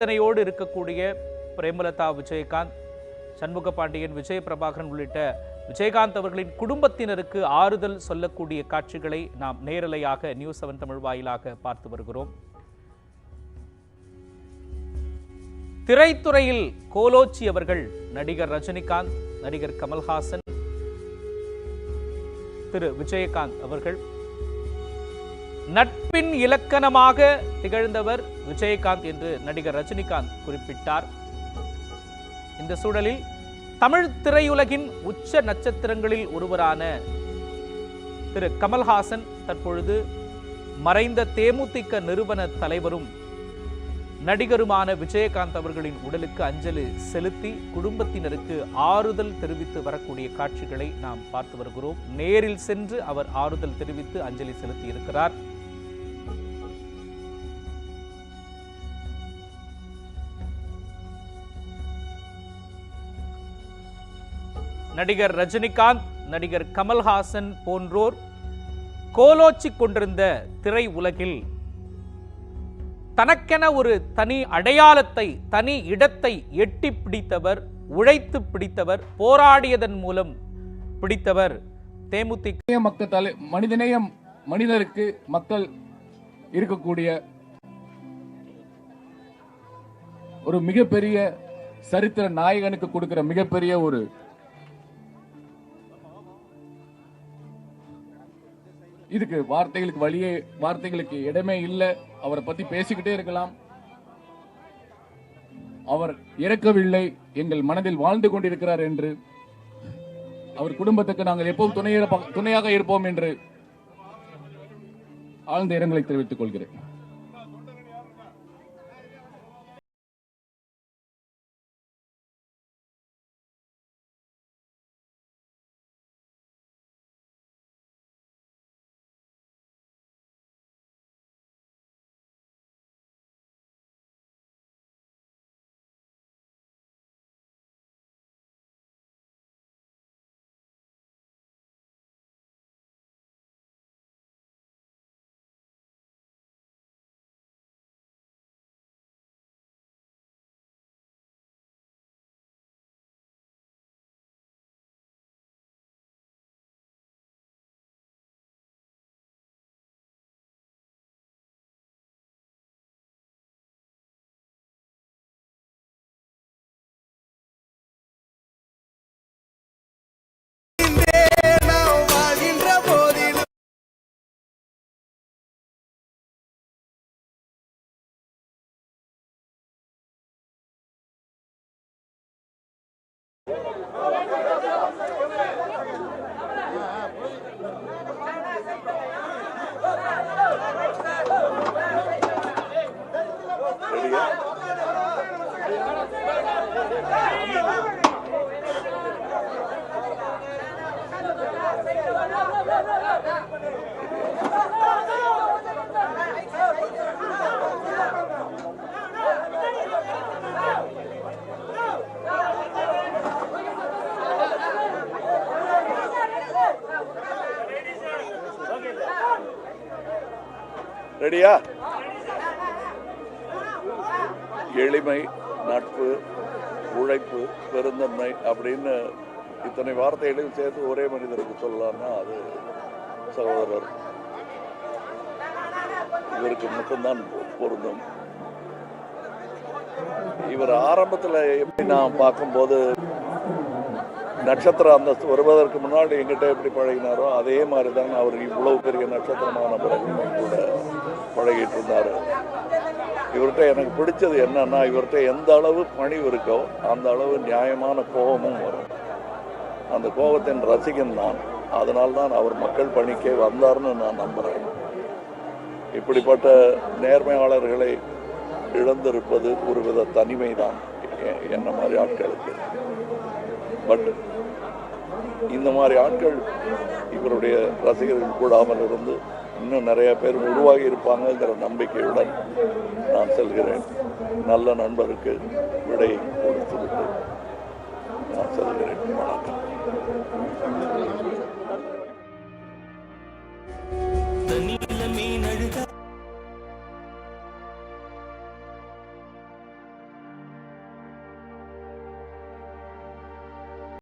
வேதனையோடு இருக்கக்கூடிய பிரேமலதா விஜயகாந்த் சண்முக பாண்டியன் விஜய பிரபாகரன் உள்ளிட்ட விஜயகாந்த் அவர்களின் குடும்பத்தினருக்கு ஆறுதல் சொல்லக்கூடிய காட்சிகளை நாம் நேரலையாக நியூஸ் செவன் தமிழ் வாயிலாக பார்த்து வருகிறோம். திரைத்துறையில் கோலோச்சி அவர்கள் நடிகர் ரஜினிகாந்த் நடிகர் கமல்ஹாசன் திரு விஜயகாந்த் அவர்கள் நட்பின் இலக்கணமாக திகழ்ந்தவர் விஜயகாந்த் என்று நடிகர் ரஜினிகாந்த் குறிப்பிட்டார். இந்த சூழலில் தமிழ் திரையுலகின் உச்ச நட்சத்திரங்களில் ஒருவரான திரு கமல்ஹாசன் தற்பொழுது மறைந்த தேமுதிக நிறுவன தலைவரும் நடிகருமான விஜயகாந்த் அவர்களின் உடலுக்கு அஞ்சலி செலுத்தி குடும்பத்தினருக்கு ஆறுதல் தெரிவித்து வரக்கூடிய காட்சிகளை நாம் பார்த்து வருகிறோம். நேரில் சென்று அவர் ஆறுதல் தெரிவித்து அஞ்சலி செலுத்தி இருக்கிறார் நடிகர் ரஜினிகாந்த் நடிகர் கமல்ஹாசன் போன்றோர் கோலோச்சி கொண்டிருந்த திரை உலகில் தனக்கென ஒரு தனி அடையாளத்தை தனி இடத்தை எட்டி பிடித்தவர் உழைத்து பிடித்தவர் போராடியதன் மூலம் பிடித்தவர் தேமுதிக. மக்கள் தலை மனிதநேயம் மனிதருக்கு மக்கள் இருக்கக்கூடிய ஒரு மிகப்பெரிய சரித்திர நாயகனுக்கு கொடுக்கிற மிகப்பெரிய ஒரு இதுக்கு வார்த்தைகளுக்கு வழியே வார்த்தைகளுக்கு இடமே இல்லை. அவரை பத்தி பேசிக்கிட்டே இருக்கலாம். அவர் இறக்கவில்லை. எங்கள் மனதில் வாழ்ந்து கொண்டிருக்கிறார் என்று. அவர் குடும்பத்துக்கு நாங்கள் எப்பவும் துணையாக இருப்போம் என்று. ஆழ்ந்த இரங்கலை தெரிவித்துக் கொள்கிறேன். Hallelujah. ரெடியா? எளிமை நட்பு உழைப்பு பெருந்தன்மை அப்படின்னு இத்தனை வார்த்தைகளையும் சேர்த்து ஒரே மனிதருக்கு சொல்லலாம்னா அது சகோதரர். இவருக்கு மட்டும்தான் பொருந்தும். இவர் ஆரம்பத்தில் எப்படி நான் பார்க்கும்போது நட்சத்திர அந்தஸ்து வருவதற்கு முன்னாடி எங்கிட்ட எப்படி பழகினாரோ அதே மாதிரி தான் அவர் இவ்வளவு பெரிய நட்சத்திரமான பிறகு கூட பழகிட்டு இருந்தார் இவர்கிட்ட எனக்கு பிடிச்சது என்னன்னா இவர்கிட்ட எந்த அளவு பணிவு இருக்கோ அந்த அளவு நியாயமான கோபமும் வரும். அந்த கோபத்தின் ரசிகன் நான். அதனால்தான் தான் அவர் மக்கள் பணிக்கே வந்தார்னு நான் நம்புகிறேன் இப்படிப்பட்ட நேர்மையாளர்களை இழந்திருப்பது ஒருவித தனிமை தான் என்ன மாதிரி ஆட்களுக்கு. பட் இந்த மாதிரி ஆட்கள் இவருடைய ரசிகர்கள் கூடாமல் இருந்து இன்னும் நிறையா பேர் உருவாகி இருப்பாங்கங்கிற நம்பிக்கையுடன் நான் செல்கிறேன். நல்ல நண்பருக்கு விடை கொடுத்துவிட்டு நான் செல்கிறேன். வணக்கம். தனி